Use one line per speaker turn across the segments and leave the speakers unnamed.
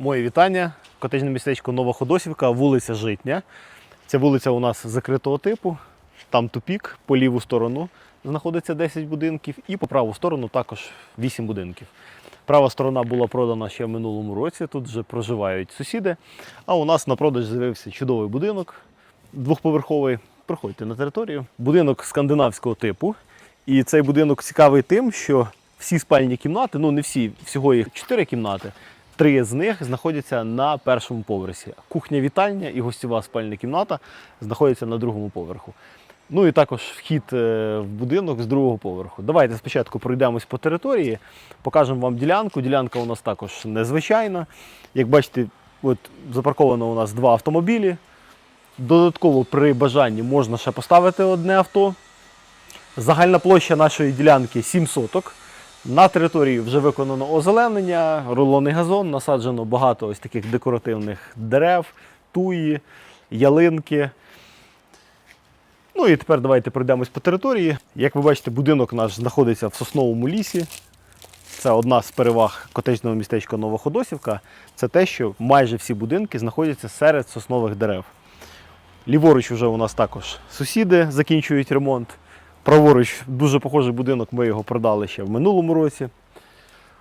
Моє вітання. Котежне містечко Новоходосівка, вулиця Житня. Ця вулиця у нас закритого типу. Там тупік, по ліву сторону знаходиться 10 будинків, і по праву сторону також 8 будинків. Права сторона була продана ще в минулому році. Тут вже проживають сусіди. А у нас на продаж з'явився чудовий будинок двохповерховий. Проходьте на територію. Будинок скандинавського типу. І цей будинок цікавий тим, що всі спальні кімнати, ну не всі, всього їх 4 кімнати. Три з них знаходяться на першому поверсі. Кухня вітальня і гостєва спальня кімната знаходяться на другому поверху. Ну і також вхід е, в будинок з другого поверху. Давайте спочатку пройдемось по території, покажемо вам ділянку. Ділянка у нас також незвичайна. Як бачите, от запарковано у нас два автомобілі. Додатково при бажанні можна ще поставити одне авто. Загальна площа нашої ділянки 7 соток. На території вже виконано озеленення, рулонний газон, насаджено багато ось таких декоративних дерев, туї, ялинки. Ну і тепер давайте пройдемось по території. Як ви бачите, будинок наш знаходиться в сосновому лісі. Це одна з переваг котежного містечка Новоходосівка. Це те, що майже всі будинки знаходяться серед соснових дерев. Ліворуч вже у нас також сусіди закінчують ремонт. Праворуч дуже похожий будинок, ми його продали ще в минулому році.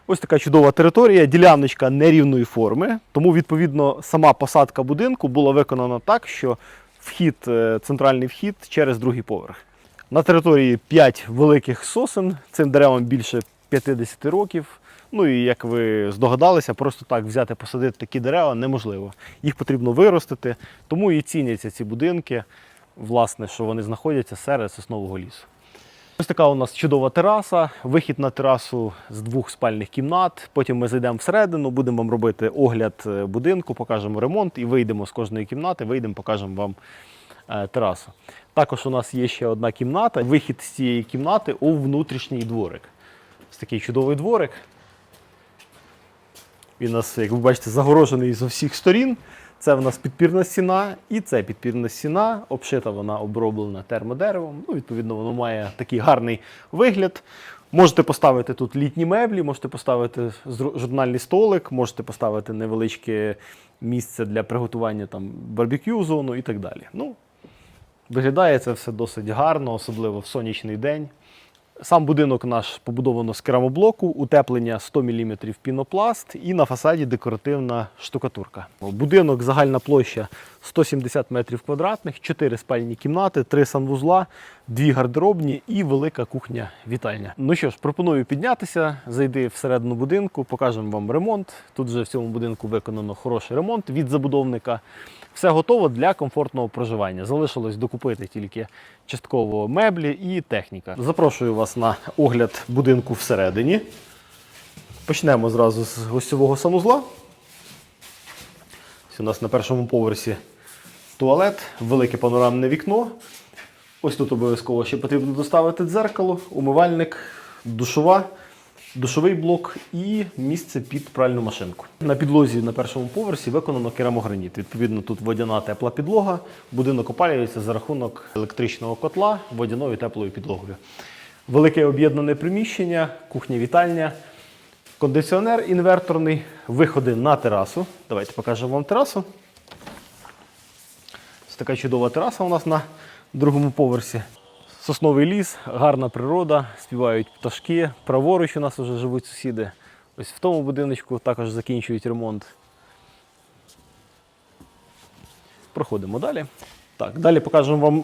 Ось така чудова територія, діляночка нерівної форми, тому, відповідно, сама посадка будинку була виконана так, що вхід, е, центральний вхід через другий поверх. На території 5 великих сосен, цим деревам більше 50 років. Ну і як ви здогадалися, просто так взяти посадити такі дерева неможливо. Їх потрібно виростити, тому і ціняться ці будинки, власне, що вони знаходяться серед соснового лісу. Ось така у нас чудова тераса, вихід на терасу з двох спальних кімнат. Потім ми зайдемо всередину, будемо вам робити огляд е, будинку, покажемо ремонт і вийдемо з кожної кімнати, вийдемо, покажемо вам е, терасу. Також у нас є ще одна кімната. Вихід з цієї кімнати у внутрішній дворик. Ось такий чудовий дворик. Він у нас, як ви бачите, загорожений з усіх сторін. Це в нас підпірна стіна, і це підпірна стіна, обшита вона оброблена термодеревом. Ну, відповідно, воно має такий гарний вигляд. Можете поставити тут літні меблі, можете поставити журнальний столик, можете поставити невеличке місце для приготування там барбекю зону і так далі. Ну, виглядає це все досить гарно, особливо в сонячний день. Сам будинок наш побудовано з керамоблоку, утеплення 100 мм пінопласт і на фасаді декоративна штукатурка. Будинок загальна площа 170 метрів квадратних, 4 спальні кімнати, 3 санвузла, 2 гардеробні і велика кухня вітальня. Ну що ж, пропоную піднятися, зайти всередину будинку, покажемо вам ремонт. Тут вже в цьому будинку виконано хороший ремонт від забудовника. Все готово для комфортного проживання. Залишилось докупити тільки частково меблі і техніка. Запрошую вас на огляд будинку всередині. Почнемо зразу з гостьового санузла. Ось у нас на першому поверсі туалет, велике панорамне вікно. Ось тут обов'язково ще потрібно доставити дзеркало, умивальник, душова, душовий блок і місце під пральну машинку. На підлозі на першому поверсі виконано керамограніт. Відповідно, тут водяна тепла підлога. Будинок опалюється за рахунок електричного котла водяною теплою підлогою. Велике об'єднане приміщення, кухня-вітальня, кондиціонер інверторний, виходи на терасу. Давайте покажемо вам терасу. Ось така чудова тераса у нас на другому поверсі. Сосновий ліс, гарна природа, співають пташки. Праворуч у нас вже живуть сусіди. Ось в тому будиночку також закінчують ремонт. Проходимо далі. Так, далі покажемо вам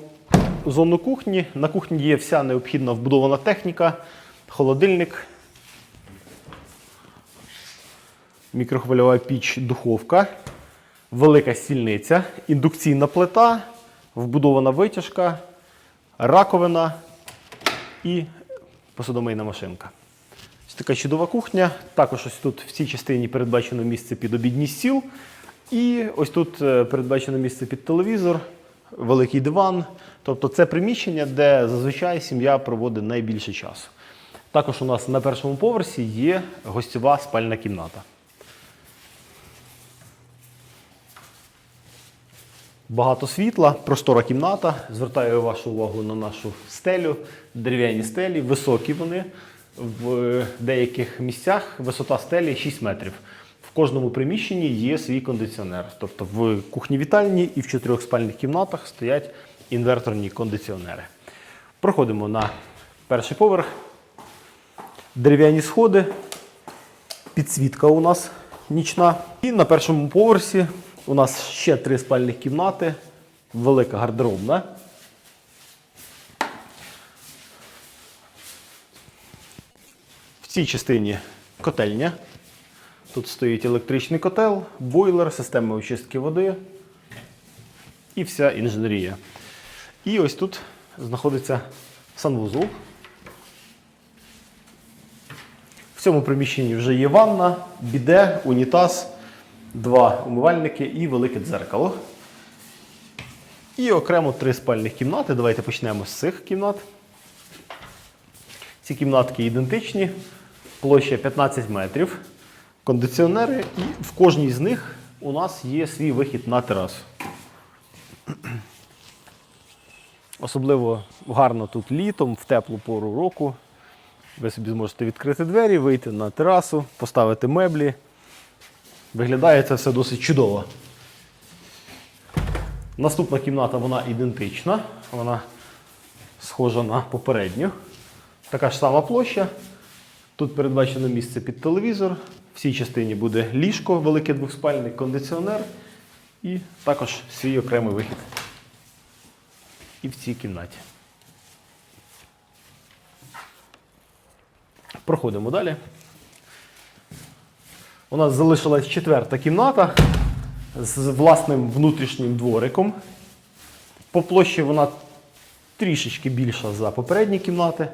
зону кухні. На кухні є вся необхідна вбудована техніка, холодильник, мікрохвильова піч, духовка, велика стільниця, індукційна плита, вбудована витяжка, раковина і посудомийна машинка. Ось така чудова кухня. Також ось тут в цій частині передбачено місце під обідній стіл. І ось тут е, передбачено місце під телевізор, великий диван. Тобто це приміщення, де зазвичай сім'я проводить найбільше часу. Також у нас на першому поверсі є гостьова спальна кімната. Багато світла, простора кімната. Звертаю вашу увагу на нашу стелю, дерев'яні стелі, високі вони. В деяких місцях висота стелі 6 метрів. В кожному приміщенні є свій кондиціонер. Тобто в кухні-вітальні і в чотирьох спальних кімнатах стоять інверторні кондиціонери. Проходимо на перший поверх. Дерев'яні сходи, підсвітка у нас нічна. І на першому поверсі у нас ще три спальних кімнати, велика гардеробна. В цій частині котельня. Тут стоїть електричний котел, бойлер, система очистки води і вся інженерія. І ось тут знаходиться санвузол. В цьому приміщенні вже є ванна, біде, унітаз, два умивальники і велике дзеркало. І окремо три спальних кімнати. Давайте почнемо з цих кімнат. Ці кімнатки ідентичні, площа 15 метрів, кондиціонери, і в кожній з них у нас є свій вихід на терасу. Особливо гарно тут літом, в теплу пору року. Ви собі зможете відкрити двері, вийти на терасу, поставити меблі. Виглядає це все досить чудово. Наступна кімната вона ідентична, вона схожа на попередню. Така ж сама площа. Тут передбачено місце під телевізор. В цій частині буде ліжко, великий двохспальний кондиціонер і також свій окремий вихід. І в цій кімнаті. Проходимо далі. У нас залишилась четверта кімната з власним внутрішнім двориком. По площі вона трішечки більша за попередні кімнати.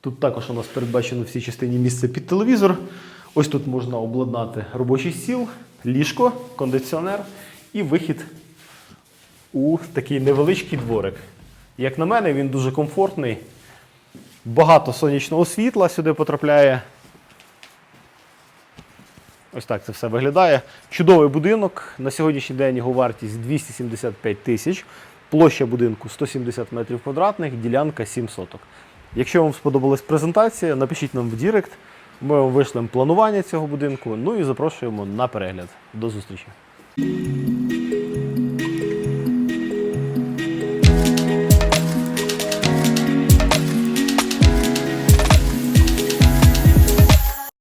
Тут також у нас передбачено в цій частині місце під телевізор. Ось тут можна обладнати робочий стіл, ліжко, кондиціонер і вихід у такий невеличкий дворик. Як на мене, він дуже комфортний. Багато сонячного світла сюди потрапляє. Ось так це все виглядає. Чудовий будинок. На сьогоднішній день його вартість 275 тисяч. Площа будинку 170 метрів квадратних, ділянка 7 соток. Якщо вам сподобалась презентація, напишіть нам в Дірект. Ми вам вийшлемо планування цього будинку. Ну і запрошуємо на перегляд. До зустрічі!